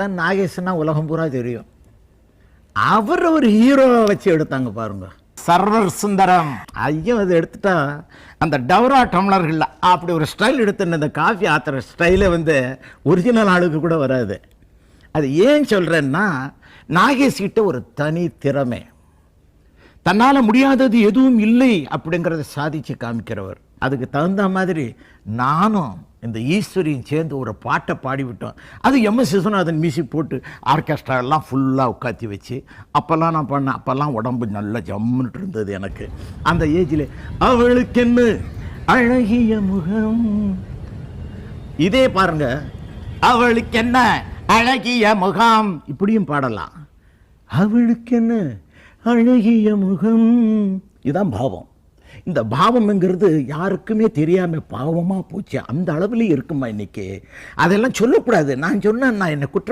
தான் நாகேஷன்னா உலகம் பூரா தெரியும். அவர் ஒரு ஹீரோவை வச்சு எடுத்தாங்க பாருங்க. சர்வர் சுந்தரம். ஐயோ அதை எடுத்துட்டா அந்த டவரா டம்ளர்கள் அப்படி ஒரு ஸ்டைல் எடுத்துன்னு இந்த காஃபி ஆத்துற ஸ்டைலே வந்து ஒரிஜினல் ஆளுக்கு கூட வராது. அது ஏன் சொல்கிறேன்னா நாகேஷ் கிட்ட ஒரு தனி திறமை. தன்னால் முடியாதது எதுவும் இல்லை அப்படிங்கிறத சாதிச்சு காமிக்கிறவர். அதுக்கு தகுந்த மாதிரி நானும் இந்த ஈஸ்வரியும் சேர்ந்து ஒரு பாட்டை பாடிவிட்டோம். அது எம் எஸ் விஸ்வநாதன் மியூசிக் போட்டு ஆர்கெஸ்ட்ரா எல்லாம் ஃபுல்லாக உட்காத்தி வச்சு அப்போல்லாம் நான் பண்ணேன் அப்போல்லாம் உடம்பு நல்லா ஜம்முன்ட்டு இருந்தது எனக்கு. அந்த ஏஜில் அவளுக்கு என்ன அழகிய முகம்? இதே பாருங்க அவளுக்கு என்ன அழகிய முகம்? இப்படியும் பாடலாம். அவளுக்கு என்ன அழகிய முகம்? இதான் பாவம். இந்த பாவம்ங்கிறது யாருக்குமே தெரியாம பாவமா போச்சு. அந்த அளவுலேயும் இருக்குமா இன்னைக்கு? அதெல்லாம் சொல்லக்கூடாது. நான் சொன்னேன் நான் என்னை குற்றம்